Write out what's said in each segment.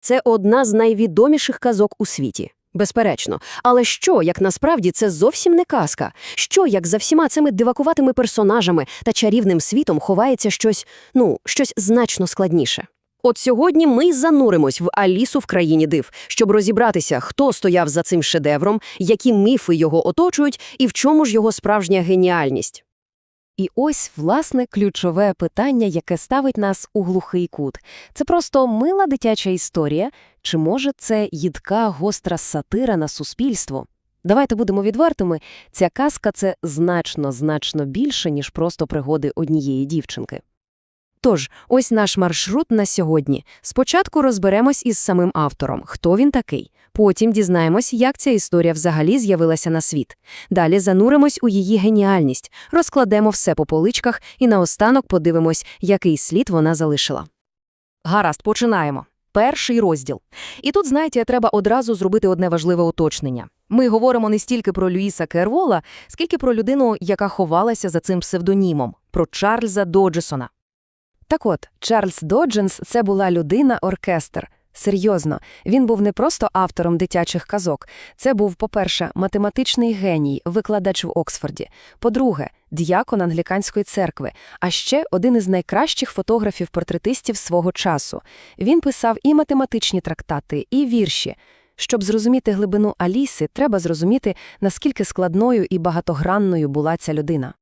Це одна з найвідоміших казок у світі. Безперечно. Але що, як насправді це зовсім не казка? Що, як за всіма цими дивакуватими персонажами та чарівним світом ховається щось, ну, щось значно складніше? От сьогодні ми зануримось в Алісу в країні див, щоб розібратися, хто стояв за цим шедевром, які міфи його оточують і в чому ж його справжня геніальність. І ось, власне, ключове питання, яке ставить нас у глухий кут. Це просто мила дитяча історія, чи може це їдка гостра сатира на суспільство? Давайте будемо відвертими, ця казка – це значно-значно більше, ніж просто пригоди однієї дівчинки. Тож, ось наш маршрут на сьогодні. Спочатку розберемось із самим автором, хто він такий. Потім дізнаємось, як ця історія взагалі з'явилася на світ. Далі зануримось у її геніальність, розкладемо все по поличках і наостанок подивимось, який слід вона залишила. Гаразд, починаємо. Перший розділ. І тут, знаєте, треба одразу зробити одне важливе уточнення. Ми говоримо не стільки про Люїса Кервола, скільки про людину, яка ховалася за цим псевдонімом, про Чарльза Доджесона. Так от, Чарльз Додженс – це була людина-оркестр. Серйозно, він був не просто автором дитячих казок. Це був, по-перше, математичний геній, викладач в Оксфорді. По-друге, діякон англіканської церкви, а ще один із найкращих фотографів-портретистів свого часу. Він писав і математичні трактати, і вірші. Щоб зрозуміти глибину Аліси, треба зрозуміти, наскільки складною і багатогранною була ця людина.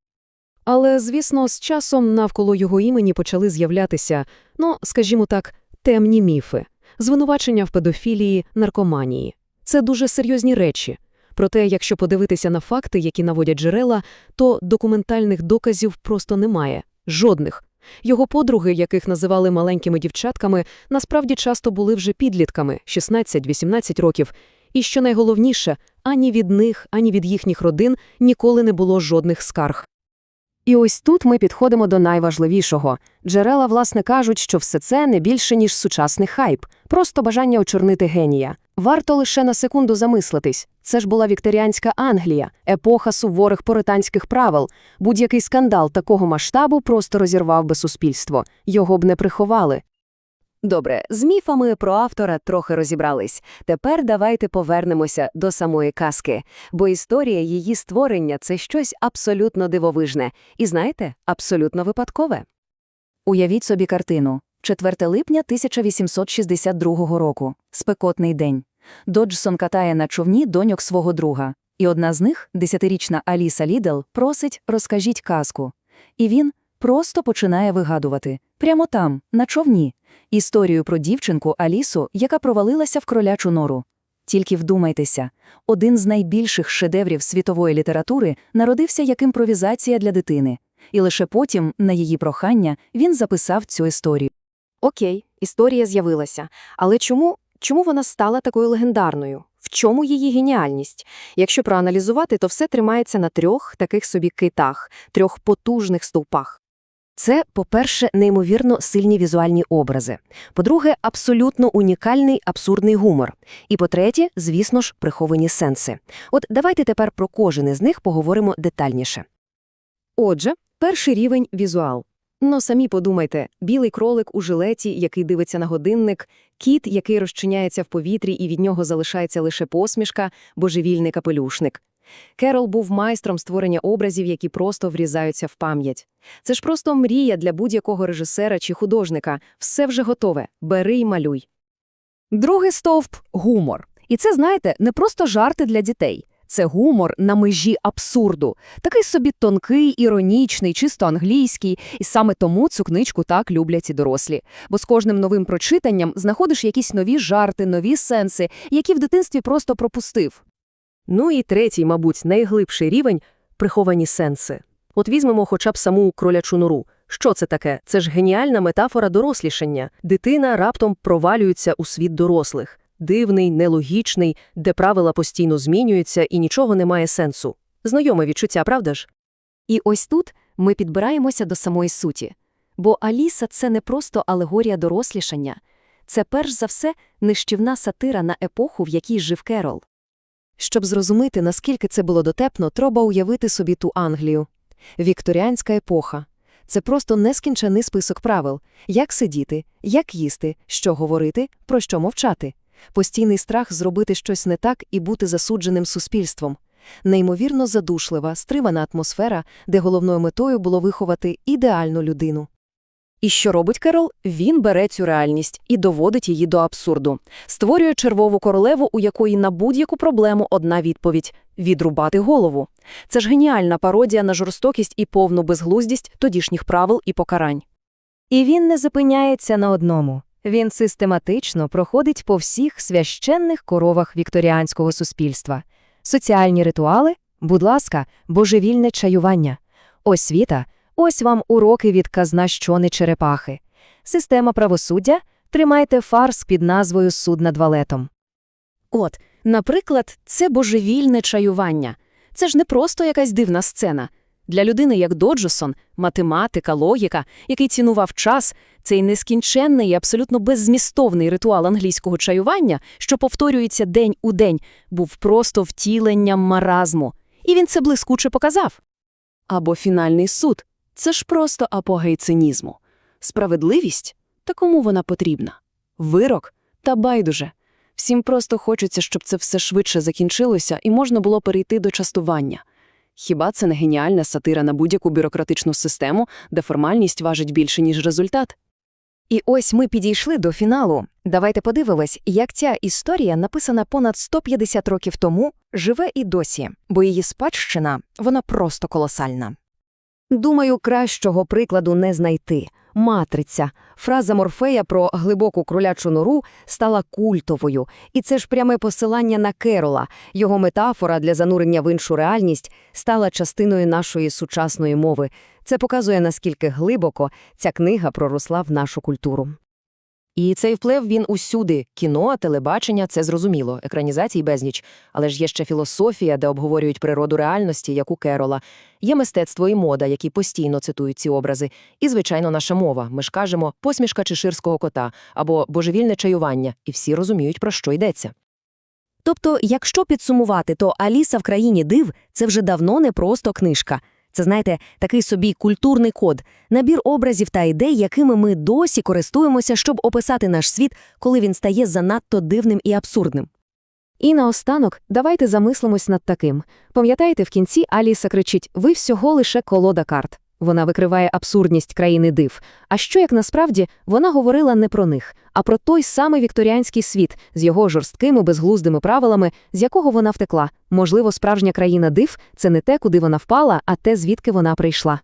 Але, звісно, з часом навколо його імені почали з'являтися, ну, скажімо так, темні міфи, звинувачення в педофілії, наркоманії. Це дуже серйозні речі. Проте, якщо подивитися на факти, які наводять джерела, то документальних доказів просто немає. Жодних. Його подруги, яких називали маленькими дівчатками, насправді часто були вже підлітками – 16-18 років. І що найголовніше, ані від них, ані від їхніх родин ніколи не було жодних скарг. І ось тут ми підходимо до найважливішого. Джерела, власне, кажуть, що все це не більше, ніж сучасний хайп, просто бажання очорнити генія. Варто лише на секунду замислитись. Це ж була вікторіанська Англія, епоха суворих поританських правил. Будь-який скандал такого масштабу просто розірвав би суспільство. Його б не приховали. Добре, з міфами про автора трохи розібрались. Тепер давайте повернемося до самої казки, бо історія її створення – це щось абсолютно дивовижне. І знаєте, абсолютно випадкове. Уявіть собі картину. 4 липня 1862 року. Спекотний день. Доджсон катає на човні доньок свого друга. І одна з них, десятирічна Аліса Лідл, просить «розкажіть казку». І він просто починає вигадувати. Прямо там, на човні. Історію про дівчинку Алісу, яка провалилася в кролячу нору. Тільки вдумайтеся, один з найбільших шедеврів світової літератури народився як імпровізація для дитини. І лише потім, на її прохання, він записав цю історію. Окей, історія з'явилася. Але чому, чому вона стала такою легендарною? В чому її геніальність? Якщо проаналізувати, то все тримається на трьох таких собі китах, трьох потужних стовпах. Це, по-перше, неймовірно сильні візуальні образи. По-друге, абсолютно унікальний абсурдний гумор. І по-третє, звісно ж, приховані сенси. От давайте тепер про кожен із них поговоримо детальніше. Отже, перший рівень – візуал. Ну, самі подумайте, білий кролик у жилеті, який дивиться на годинник, кіт, який розчиняється в повітрі і від нього залишається лише посмішка, божевільний капелюшник. Керол був майстром створення образів, які просто врізаються в пам'ять. Це ж просто мрія для будь-якого режисера чи художника. Все вже готове. Бери й малюй. Другий стовп – гумор. І це, знаєте, не просто жарти для дітей. Це гумор на межі абсурду. Такий собі тонкий, іронічний, чисто англійський. І саме тому цю книжку так люблять і дорослі. Бо з кожним новим прочитанням знаходиш якісь нові жарти, нові сенси, які в дитинстві просто пропустив. Ну і третій, мабуть, найглибший рівень – приховані сенси. От візьмемо хоча б саму кролячу нору. Що це таке? Це ж геніальна метафора дорослішання. Дитина раптом провалюється у світ дорослих. Дивний, нелогічний, де правила постійно змінюються і нічого не має сенсу. Знайоме відчуття, правда ж? І ось тут ми підбираємося до самої суті. Бо Аліса – це не просто алегорія дорослішання. Це, перш за все, нищівна сатира на епоху, в якій жив Керол. Щоб зрозуміти, наскільки це було дотепно, треба уявити собі ту Англію. Вікторіанська епоха. Це просто нескінчений список правил. Як сидіти, як їсти, що говорити, про що мовчати. Постійний страх зробити щось не так і бути засудженим суспільством. Неймовірно задушлива, стримана атмосфера, де головною метою було виховати ідеальну людину. І що робить Керол? Він бере цю реальність і доводить її до абсурду. Створює червову королеву, у якої на будь-яку проблему одна відповідь – відрубати голову. Це ж геніальна пародія на жорстокість і повну безглуздість тодішніх правил і покарань. І він не зупиняється на одному. Він систематично проходить по всіх священних коровах вікторіанського суспільства. Соціальні ритуали, будь ласка, божевільне чаювання. Освіта – ось вам уроки від казна щони черепахи. Система правосуддя – тримайте фарс під назвою «Суд над валетом». От, наприклад, це божевільне чаювання. Це ж не просто якась дивна сцена. Для людини, як Доджосон, математика, логіка, який цінував час, цей нескінченний і абсолютно беззмістовний ритуал англійського чаювання, що повторюється день у день, був просто втіленням маразму. І він це блискуче показав. Або фінальний суд – це ж просто апогей цинізму. Справедливість – та кому вона потрібна? Вирок – та байдуже. Всім просто хочеться, щоб це все швидше закінчилося і можна було перейти до частування. Хіба це не геніальна сатира на будь-яку бюрократичну систему, де формальність важить більше, ніж результат? І ось ми підійшли до фіналу. Давайте подивимось, як ця історія, написана понад 150 років тому, живе і досі, бо її спадщина, вона просто колосальна. Думаю, кращого прикладу не знайти. Матриця. Фраза Морфея про глибоку кролячу нору стала культовою. І це ж пряме посилання на Керола. Його метафора для занурення в іншу реальність стала частиною нашої сучасної мови. Це показує, наскільки глибоко ця книга проросла в нашу культуру. І цей вплив він усюди. Кіно, телебачення це зрозуміло, екранізацій безніч. Але ж є ще філософія, де обговорюють природу реальності, як у Керола. Є мистецтво і мода, які постійно цитують ці образи. І, звичайно, наша мова. Ми ж кажемо посмішка чеширського кота або божевільне чаювання, і всі розуміють, про що йдеться. Тобто, якщо підсумувати, то Аліса в країні див це вже давно не просто книжка. Це, знаєте, такий собі культурний код, набір образів та ідей, якими ми досі користуємося, щоб описати наш світ, коли він стає занадто дивним і абсурдним. І наостанок давайте замислимось над таким. Пам'ятаєте, в кінці Аліса кричить «Ви всього лише колода карт». Вона викриває абсурдність країни див. А що, як насправді, вона говорила не про них, а про той самий вікторіанський світ з його жорсткими безглуздими правилами, з якого вона втекла. Можливо, справжня країна див – це не те, куди вона впала, а те, звідки вона прийшла.